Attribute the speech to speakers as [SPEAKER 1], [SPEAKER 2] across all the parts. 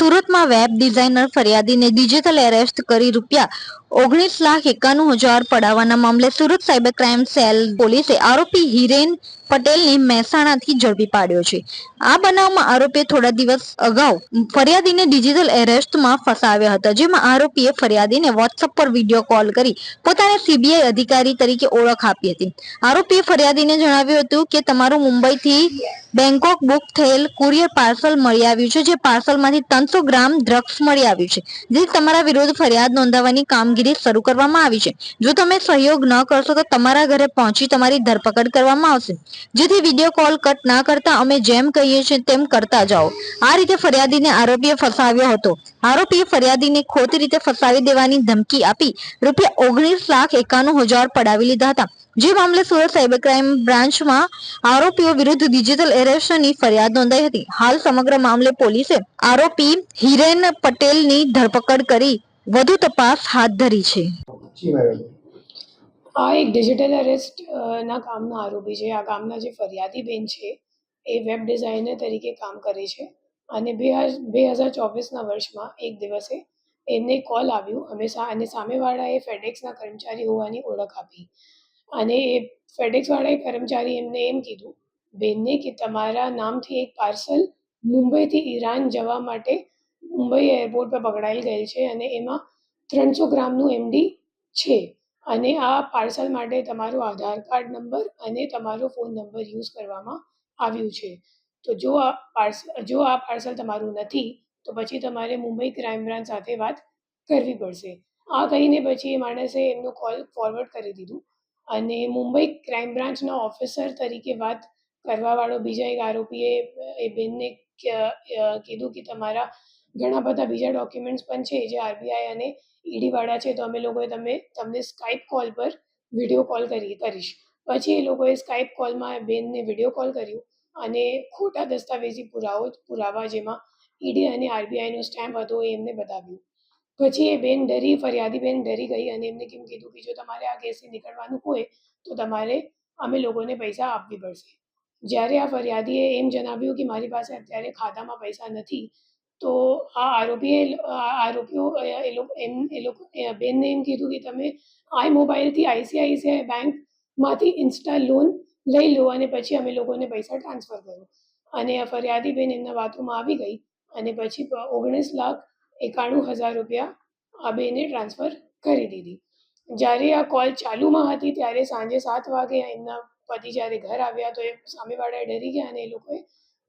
[SPEAKER 1] સુરતમાં web designer ફરિયાદીને digital arrest કરી રૂપિયા ઓગણીસ લાખ એકાણું હજાર પડાવવાના મામલે સુરત સાયબર ક્રાઇમ સેલ પોલીસે આરોપી હિરેન પટેલને મહેસાણાથી ઝડપી પાડ્યો છે. આ બનાવમાં આરોપીએ થોડા દિવસ અગાઉ ફરિયાદીને ડિજિટલ એરેસ્ટમાં ફસાવ્યા હતા, જેમાં આરોપીએ ફરિયાદીને વોટ્સઅપ પર વીડિયો કોલ કરી પોતાને સીબીઆઈ અધિકારી તરીકે ઓળખ આપી હતી. આરોપીએ ફરિયાદીને જણાવ્યું હતું કે તમારું મુંબઈથી બેંકોક બુક થયેલ કુરિયર પાર્સલ મળી આવ્યું છે, જે પાર્સલમાંથી ત્રણસો ગ્રામ ડ્રગ્સ મળી આવ્યું છે જેથી તમારા વિરુદ્ધ ફરિયાદ નોંધાવવાની કામગીરી શરૂ કરવામાં આવી છે. જો તમે સહયોગ ન કરશો તો તમારા ઘરે પહોંચી તમારી ધરપકડ કરવામાં આવશે. જેથી વીડિયો કોલ કટ ના કરતા અમે જેમ કહીએ છીએ તેમ કરતા જાઓ. આ રીતે ફરિયાદીને આરોપીએ ફસાવ્યો હતો. આરોપીએ ફરિયાદીને ખોટી રીતે ફસાવી દેવાની ધમકી આપી રૂપિયા ઓગણીસ લાખ એકાણું હજાર પડાવી લીધા હતા. જે મામલે સુરત સાયબર ક્રાઇમ બ્રાન્ચમાં આરોપીઓ વિરુદ્ધ ડિજિટલ એરેસ્ટની ફરિયાદ નોંધાઈ હતી. હાલ સમગ્ર મામલે પોલીસે આરોપી હિરેન પટેલની ધરપકડ કરી વધુ તપાસ હાથ ધરી છે.
[SPEAKER 2] આ એક ડિજિટલ એરેસ્ટ ના કામના આરોપી છે. આ કામના જે ફરિયાદી બેન છે, એ વેબ ડિઝાઇનર તરીકે કામ કરે છે. અને બે બે હજાર ચોવીસના વર્ષમાં એક દિવસે એમને કોલ આવ્યું. અમે અને સામેવાળાએ ફેડેક્સના કર્મચારી હોવાની ઓળખ આપી. અને એ ફેડેક્સવાળાએ કર્મચારી એમને એમ કીધું, બેનને કે તમારા નામથી એક પાર્સલ મુંબઈથી ઈરાન જવા માટે મુંબઈ એરપોર્ટ પર પકડાઈ ગયેલ છે અને એમાં ત્રણસો ગ્રામનું એમડી છે. અને આ પાર્સલ માટે તમારો આધાર કાર્ડ નંબર અને તમારો ફોન નંબર યુઝ કરવામાં આવ્યું છે. તો જો આ પાર્સલ જો આ પાર્સલ તમારું નથી, તો પછી તમારે મુંબઈ ક્રાઇમ બ્રાન્ચ સાથે વાત કરવી પડશે. આ કહીને પછી એ માણસે એમનું કોલ ફોરવર્ડ કરી દીધું અને મુંબઈ ક્રાઇમ બ્રાન્ચના ઓફિસર તરીકે વાત કરવાવાળો બીજા એક આરોપીએ, એ બેનને કીધું કે તમારા ઘણા બધા બીજા ડોક્યુમેન્ટ્સ પણ છે, જે આરબીઆઈ અને ઈડીવાળા છે, તો અમે લોકોએ તમે, તમને સ્કાઇપ કોલ પર વીડિયો કોલ કરી, કરીશ. પછી એ લોકોએ સ્કાઇપ કોલમાં બેનને વીડિયો કોલ કર્યું અને ખોટા દસ્તાવેજી પુરાવો પુરાવા જેમાં ઈડી અને આરબીઆઈનો સ્ટેમ્પ હતો એમને બતાવ્યું. પછી એ બેન ડરી, ફરિયાદી બેન ડરી ગઈ અને એમને કેમ કીધું કે જો તમારે આ કેસથી નીકળવાનું હોય તો તમારે અમે લોકોને પૈસા આપવી પડશે. જ્યારે આ ફરિયાદીએ એમ જણાવ્યું કે મારી પાસે અત્યારે ખાતામાં પૈસા નથી, તો આ આરોપીએ આરોપીઓ એ લોકો, એમ, એ લોકો બેનને એમ કીધું કે તમે આઈ મોબાઈલથી આઈસીઆઈસીઆઈ બેંકમાંથી ઇન્સ્ટા લોન લઈ લો અને પછી અમે લોકોને પૈસા ટ્રાન્સફર કરો. અને આ ફરિયાદી બેન એમના વાતોમાં આવી ગઈ અને પછી ઓગણીસ લાખ એકાણું હજાર રૂપિયા આ બેને ટ્રાન્સફર કરી દીધી. જ્યારે આ કોલ ચાલુમાં હતી ત્યારે સાંજે સાત વાગે એમના પતિ જ્યારે ઘર આવ્યા તો એ સામેવાળાએ ડરી ગયા અને એ લોકોએ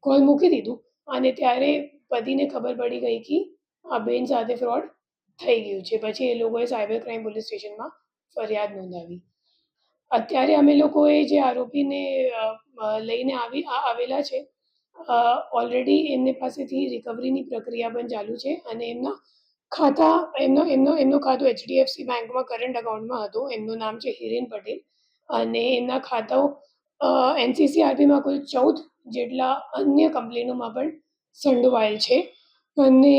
[SPEAKER 2] કોલ મૂકી દીધું. અને ત્યારે પતિને ખબર પડી ગઈ કે આ બેન સાથે ફ્રોડ થઈ ગયું છે. પછી એ લોકોએ સાયબર ક્રાઇમ પોલીસ સ્ટેશનમાં ફરિયાદ નોંધાવી. અત્યારે અમે લોકોએ જે આરોપીને લઈને આવી આવેલા છે ઓલરેડી એમની પાસેથી રિકવરીની પ્રક્રિયા પણ ચાલુ છે અને એમના ખાતા, એમનો એમનો એમનો ખાતું એચડીએફસી બેંકમાં કરંટ અકાઉન્ટમાં હતું. એમનું નામ છે હિરેન પટેલ અને એમના ખાતાઓ એનસીસીઆરપીમાં કુલ ચૌદ જેટલા અન્ય કંપનીઓમાં પણ સંડોવાયેલ છે. અને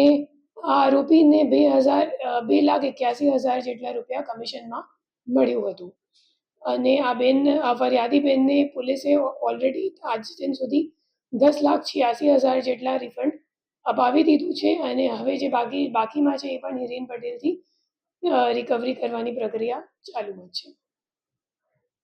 [SPEAKER 2] આ આરોપીને બે હજાર બે લાખ એક્યાસી હજાર જેટલા રૂપિયા કમિશનમાં મળ્યું હતું. અને આ બેન, આ ફરિયાદી બેનને પોલીસે ઓલરેડી આજ દિન સુધી દસ લાખ છ્યાસી હજાર જેટલા રિફંડ અપાવી દીધું છે અને હવે જે બાકી, બાકીમાં છે એ પણ હિરેન પટેલથી રિકવરી કરવાની પ્રક્રિયા ચાલુ જ છે.